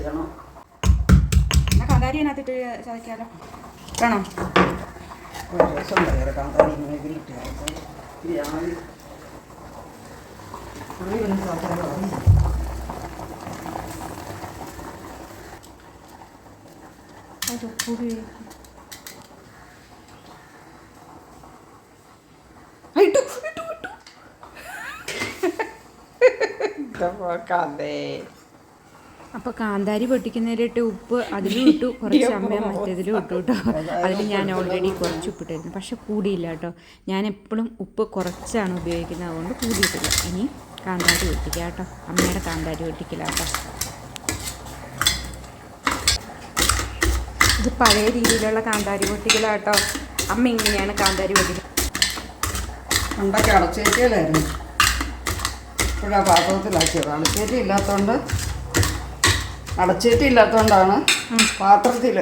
ചെയ്യണം എന്നാൽ കാന്താരി അതിനകത്തിട്ട് ചതയ്ക്കാലോ വേണോ ഒരു രസം പറയാം കാന്താരി ഇങ്ങനെ ഇതിലിട്ട് ഈ ആവി പുളി ഒന്ന് സാധാരണ അത് പുളി ഇട്ടു ഇട്ടു ഇട്ടു കഥേ അപ്പോൾ കാന്താരി പൊട്ടിക്കുന്നതിലിട്ട് ഉപ്പ് അതിലും ഇട്ടു. കുറച്ച് അമ്മ മറ്റേതിലും ഇട്ടു കേട്ടോ. അതിൽ ഞാൻ ഓൾറെഡി കുറച്ച് ഉപ്പിട്ടായിരുന്നു പക്ഷെ കൂടിയില്ല കേട്ടോ. ഞാൻ എപ്പോഴും ഉപ്പ് കുറച്ചാണ് ഉപയോഗിക്കുന്നത്. അതുകൊണ്ട് കൂടിയിട്ടില്ല. ഇനി കാന്താരി പൊട്ടിക്കാം കേട്ടോ. അമ്മയുടെ കാന്താരി പൊട്ടിക്കില്ല കേട്ടോ. ഇത് പഴയ രീതിയിലുള്ള കാന്താരി പൊട്ടിക്കലാട്ടോ അമ്മ ഇങ്ങനെയാണ് കാന്താരി പൊട്ടിക്കുന്നത് പണ്ടൊക്കെ അടച്ചേറ്റിയിലായിരുന്നു ഇപ്പോഴാ പാത്രത്തിലാക്കിയത്. അടച്ചേറ്റി ഇല്ലാത്തതുകൊണ്ട് അടച്ചേറ്റി ഇല്ലാത്തതുകൊണ്ടാണ് പാത്രത്തിൽ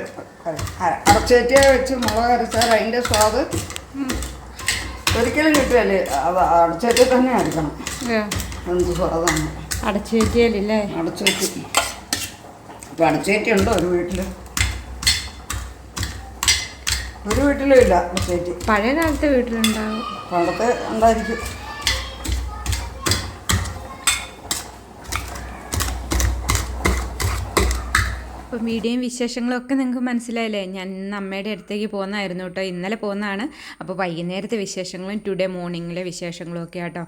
അടച്ചേറ്റിയെ വെച്ച് മുളക് അരച്ചാൽ അതിന്റെ സ്വാദ് ഒരിക്കലും കിട്ടുകയല്ലേ അത് അടച്ചേറ്റി തന്നെ അരക്കണം എന്ത് സ്വാദാണ്. അടച്ചേറ്റിയല്ലേ അടച്ചേറ്റി. ഇപ്പം അടച്ചേറ്റി ഉണ്ടോ ഒരു വീട്ടിൽ ഒരു വീട്ടിലും ഇല്ല അടച്ചേറ്റി. പഴയ കാലത്തെ വീട്ടിലുണ്ടാവും. പണ്ടത്തെ ഉണ്ടായിരിക്കും. അപ്പോൾ വീഡിയോയും വിശേഷങ്ങളും ഒക്കെ നിങ്ങൾക്ക് മനസ്സിലായില്ലേ? ഞാൻ ഇന്ന് അമ്മയുടെ അടുത്തേക്ക് പോകുന്നതായിരുന്നു കേട്ടോ. ഇന്നലെ പോകുന്നതാണ്. അപ്പോൾ വൈകുന്നേരത്തെ വിശേഷങ്ങളും ടുഡേ മോർണിംഗിലെ വിശേഷങ്ങളും ഒക്കെ ആട്ടോ.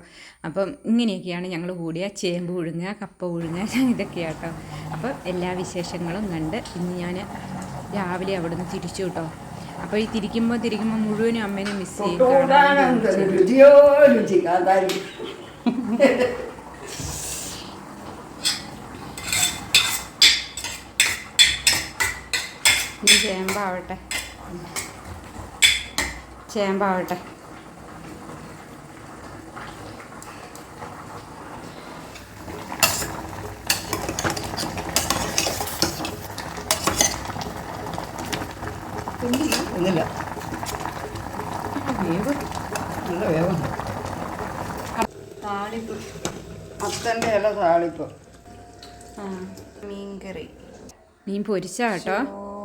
അപ്പം ഇങ്ങനെയൊക്കെയാണ് ഞങ്ങൾ കൂടിയ ചേമ്പ് ഉഴുങ്ങുക കപ്പ ഉഴുങ്ങുക ഇതൊക്കെയാട്ടോ കേട്ടോ. അപ്പോൾ എല്ലാ വിശേഷങ്ങളും കണ്ട് ഇന്ന് ഞാൻ രാവിലെ അവിടെ നിന്ന് തിരിച്ചു കേട്ടോ. അപ്പോൾ ഈ തിരിക്കുമ്പോൾ തിരിക്കുമ്പോൾ മുഴുവനും അമ്മേനെ മിസ് ചെയ്യും കാണാൻ വേണ്ടി വിളിച്ചു. രുചിയോ രുചി കാന്താരി ഇനി ചേമ്പാവട്ടെ. ചേമ്പാവട്ടെ. ഒന്നില്ല വേവ്. നല്ല വേവുണ്ട് താളിപ്പ്. അത്തന്റെ ഇല താളിപ്പ്. ആ മീൻകറി. മീൻ പൊരിച്ച കേട്ടോ.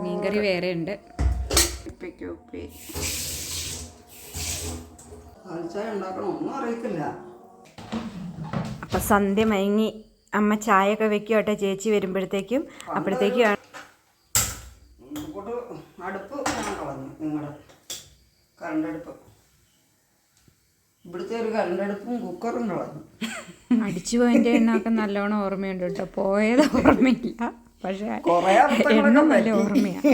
മീൻകറി വേറെ ഉണ്ട് അപ്പൊ ഉപ്പി സന്ധ്യ മയങ്ങി അമ്മ ചായ ഒക്കെ വെക്കും കേട്ടോ ചേച്ചി വരുമ്പോഴത്തേക്കും. അപ്പോഴത്തേക്കും അടുപ്പ് നിങ്ങളുടെ കറണ്ടടുപ്പ് ഇവിടുത്തെ ഒരു കറണ്ടടുപ്പും കുക്കറും കളഞ്ഞു. അടിച്ചു പോയതിന്റെ എണ്ണമൊക്കെ നല്ലോണം ഓർമ്മയുണ്ട് കേട്ടോ പോയത് ഓർമ്മയില്ല. പക്ഷേ എണ്ണം നല്ല. ഓർമ്മയാണ്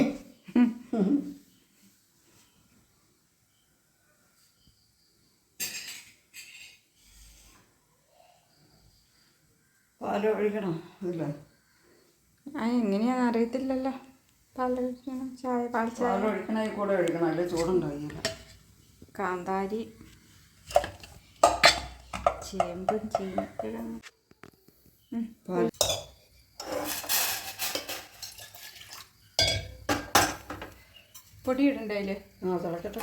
പാൽ ഒഴിക്കണം ഇല്ല ആ എങ്ങനെയാണെന്ന് അറിയത്തില്ലല്ലോ. പാലൊഴിക്കണം ചായ പാൽ ചായ. ഒഴിക്കണേ കൂടെ കാന്താരി ചേമ്പും പാൽ പൊടി ഇടണ്ട ആ തിളക്കട്ടെ.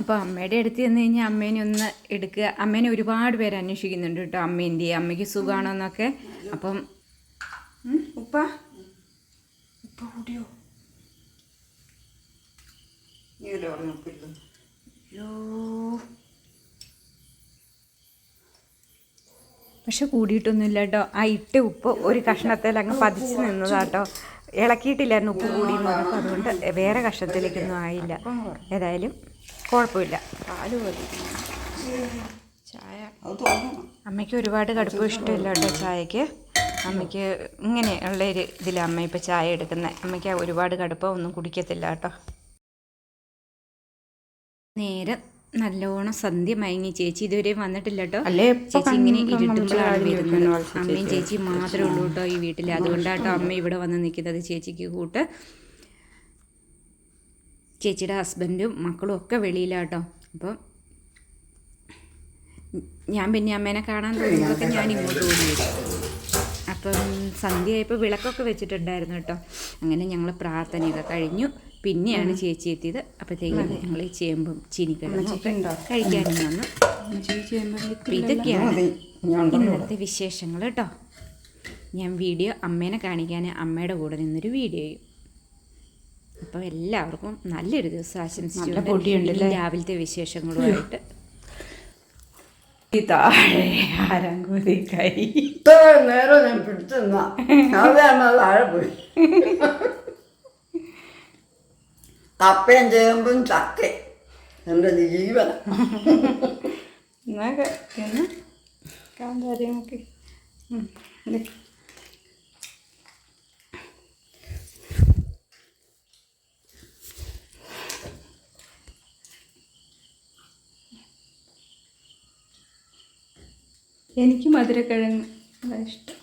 അപ്പോൾ അമ്മയുടെ അടുത്ത് ചെന്ന് കഴിഞ്ഞാൽ അമ്മേനെ ഒന്ന് എടുക്കുക. അമ്മേനെ ഒരുപാട് പേര് അന്വേഷിക്കുന്നുണ്ട് കേട്ടോ അമ്മേന്റെ. അമ്മയ്ക്ക് സുഖമാണോ എന്നൊക്കെ അപ്പം ഉപ്പ? ഉപ്പ കൂടിയോ പക്ഷെ കൂടിയിട്ടൊന്നുമില്ല കേട്ടോ. ആ ഇട്ട ഉപ്പ് ഒരു കഷ്ണത്തിൽ അങ്ങ് പതിച്ച് നിന്നതാട്ടോ. ഇളക്കിയിട്ടില്ലായിരുന്നു ഉപ്പ് കൂടി എന്ന് പറഞ്ഞപ്പോൾ അതുകൊണ്ട് വേറെ കഷ്ണത്തിലേക്കൊന്നും ആയില്ല. ഏതായാലും കുഴപ്പമില്ല. പാൽ മതി ചായ. അമ്മയ്ക്ക് ഒരുപാട് കടുപ്പം ഇഷ്ടമില്ല കേട്ടോ ചായക്ക് അമ്മയ്ക്ക് ഇങ്ങനെ ഉള്ള ഒരു ഇതിലാണ് അമ്മ ഇപ്പോൾ ചായ എടുക്കുന്നത് അമ്മയ്ക്ക് ഒരുപാട് കടുപ്പം ഒന്നും കുടിക്കത്തില്ല കേട്ടോ. നേരെ നല്ലോണം സന്ധ്യ മയങ്ങി. ചേച്ചി ഇതുവരെ വന്നിട്ടില്ല കേട്ടോ. ചേച്ചി ഇങ്ങനെ ഇരുട്ടുമ്പോഴാണ് വരുന്നത്. അമ്മയും ചേച്ചി. മാത്രമേ ഉള്ളൂ കേട്ടോ ഈ വീട്ടിൽ അതുകൊണ്ടാട്ടോ അമ്മ ഇവിടെ വന്ന് നിൽക്കുന്നത് ചേച്ചിക്ക് കൂട്ട്. ചേച്ചിയുടെ ഹസ്ബൻഡും മക്കളും ഒക്കെ വെളിയിലാട്ടോ. അപ്പോൾ ഞാൻ പിന്നെ അമ്മേനെ കാണാൻ തോന്നിയതൊക്കെ ഞാൻ ഇങ്ങോട്ട് ഓടി. അപ്പം സന്ധ്യയായപ്പോൾ വിളക്കൊക്കെ വെച്ചിട്ടുണ്ടായിരുന്നു കേട്ടോ. അങ്ങനെ ഞങ്ങൾ പ്രാർത്ഥനയൊക്കെ കഴിഞ്ഞു. പിന്നെയാണ് ചേച്ചി എത്തിയത്. അപ്പോഴത്തേക്കും ഞങ്ങൾ ഈ ചേമ്പും ചീനിക്കിഴങ്ങും ഒക്കെ? കഴിക്കാനും വന്നു. ഇതൊക്കെയാണ് ഇന്നത്തെ വിശേഷങ്ങൾ കേട്ടോ. ഞാൻ വീഡിയോ അമ്മേനെ കാണിക്കാൻ അമ്മയുടെ കൂടെ നിന്നൊരു വീഡിയോയും അപ്പോൾ എല്ലാവർക്കും നല്ലൊരു ദിവസം ആശംസിച്ചു പൊടിയുണ്ട് രാവിലത്തെ വിശേഷങ്ങളുമായിട്ട്. താഴെ ആരങ്കൂതി കൈ. ഇത്ര നേരം ഞാൻ പിടിച്ചെന്ന. അതാണ് താഴെ പോയി. കപ്പയും ചേമ്പും ചക്ക എന്റെ ജീവന. എന്നാ എന്ന്? കാന്താരി നമുക്ക്. എനിക്ക് മധുരക്കിഴങ്ങ് അതാ ഇഷ്ടം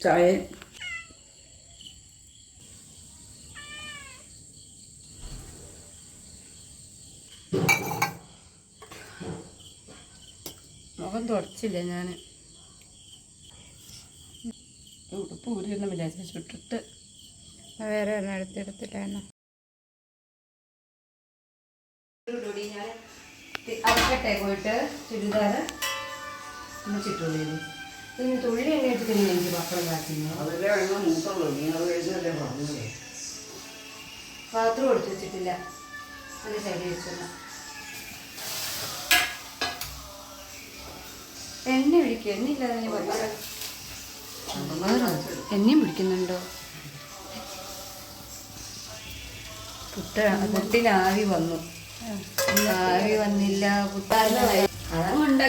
ചായ മുഖം തുടച്ചില്ല ഞാൻ ഉടുപ്പ് ഊരിയൊന്നും വിചാരിച്ചു ചുട്ടിട്ട്. വേറെ ഒരെണ്ണം എന്നെ അറക്കട്ടെ പോയിട്ട് ചുരിദാർ ഒന്ന് ചുറ്റുള്ളിയത് പിന്നെ തുള്ളി എണ്ണ ഇട്ടിട്ട് എനിക്ക് പപ്പടം കാച്ചുന്നു അതിലെ എണ്ണം മൂത്തുള്ളൂ നീ അത് കഴിച്ചല്ലേ പറഞ്ഞത്? പാത്രം എടുത്ത് വെച്ചിട്ടില്ല. നല്ല ശരി വെച്ചെന്ന എണ്ണ ഒഴിക്കുക എണ്ണയില്ലാതെ എണ്ണയും പിടിക്കുന്നുണ്ടോ പുട്ട ആവി വന്നു. ആവി വന്നില്ല. അതുകൊണ്ട്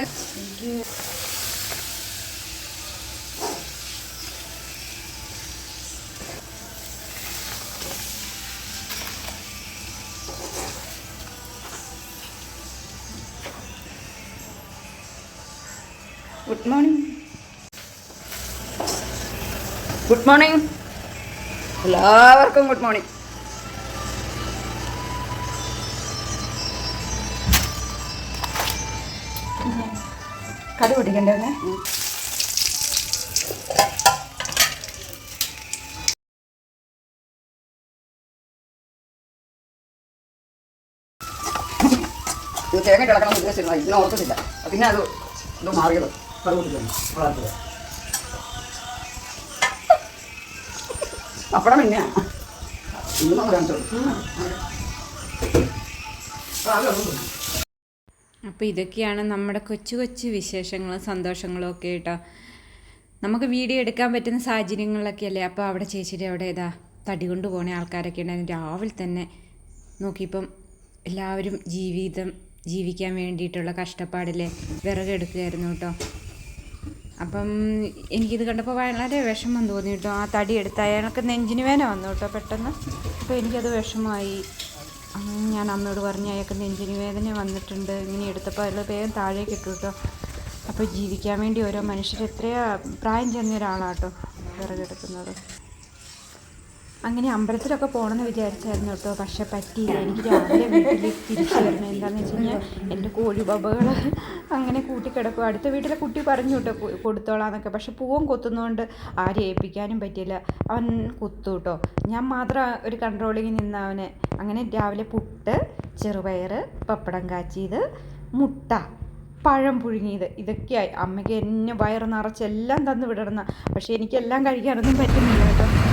ഗുഡ് മോർണിംഗ് ഗുഡ് മോർണിംഗ് എല്ലാവർക്കും ഗുഡ് മോർണിംഗ് കടി പിടിക്കണ്ടേ ഇത് തേങ്ങ കിടക്കണം ഉദ്ദേശിച്ചിരുന്നു. ഇന്ന് ഓർത്തിട്ടില്ല. പിന്നെ അത് ഇത് മാറിയത്. അപ്പഴാ പിന്നെ അപ്പോൾ ഇതൊക്കെയാണ് നമ്മുടെ കൊച്ചു കൊച്ചു വിശേഷങ്ങളും സന്തോഷങ്ങളും ഒക്കെ കേട്ടോ. നമുക്ക് വീഡിയോ എടുക്കാൻ പറ്റുന്ന സാഹചര്യങ്ങളിലൊക്കെ അല്ലേ? അപ്പോൾ അവിടെ ചേച്ചിയുടെ അവിടെ ഏതാ തടി കൊണ്ട് ആൾക്കാരൊക്കെ ഉണ്ടായിരുന്നു. രാവിലെ തന്നെ നോക്കിയപ്പം എല്ലാവരും ജീവിതം ജീവിക്കാൻ വേണ്ടിയിട്ടുള്ള കഷ്ടപ്പാടിലെ വിറകെടുക്കുകയായിരുന്നു കേട്ടോ. അപ്പം എനിക്കിത് കണ്ടപ്പോൾ വളരെ വിഷമം തോന്നി കേട്ടോ. ആ തടി എടുത്ത് അയാൾക്ക് നെഞ്ചിന് വേന വന്നു കേട്ടോ പെട്ടെന്ന്. അപ്പോൾ എനിക്കത് വിഷമമായി. ഞാൻ അമ്മയോട് പറഞ്ഞു അയാൾക്ക് നെഞ്ചിന് വേദന വന്നിട്ടുണ്ട്. ഇങ്ങനെ എടുത്തപ്പോൾ അയാൾ വേഗം താഴേക്ക് ഇട്ടു കേട്ടോ. അപ്പോൾ ജീവിക്കാൻ വേണ്ടി ഓരോ മനുഷ്യർ എത്രയാ പ്രായം ചെന്ന ഒരാളാട്ടോ വിറകെടുക്കുന്നത് അങ്ങനെ അമ്പലത്തിലൊക്കെ പോകണമെന്ന് വിചാരിച്ചായിരുന്നു കേട്ടോ. പക്ഷെ പറ്റിയില്ല. എനിക്ക് രാവിലെ വീട്ടിലേക്ക് തിരിച്ചു വരണം. എന്താണെന്ന് വെച്ച് കഴിഞ്ഞാൽ എന്റെ കോഴിബബകൾ അങ്ങനെ കൂട്ടിക്കിടക്കും. അടുത്ത വീട്ടിലെ കുട്ടി പറഞ്ഞു കേട്ടോ കൊടുത്തോളാന്നൊക്കെ. പക്ഷെ പൂവൻ കൊത്തുന്നതുകൊണ്ട് ആരും ഏൽപ്പിക്കാനും പറ്റിയില്ല. അവൻ കുത്തു കേട്ടോ. ഞാൻ മാത്രം ഒരു കൺട്രോളിങ് നിന്ന് അവനെ. അങ്ങനെ രാവിലെ പുട്ട് ചെറുപയർ പപ്പടം കാച്ചിയത് മുട്ട പഴം പുഴുങ്ങിയത്. ഇതൊക്കെയായി അമ്മയ്ക്ക് എന്നെ വയറ് നിറച്ചെല്ലാം തന്നു വിടണം പക്ഷേ എനിക്കെല്ലാം കഴിക്കാനൊന്നും പറ്റുന്നില്ല കേട്ടോ.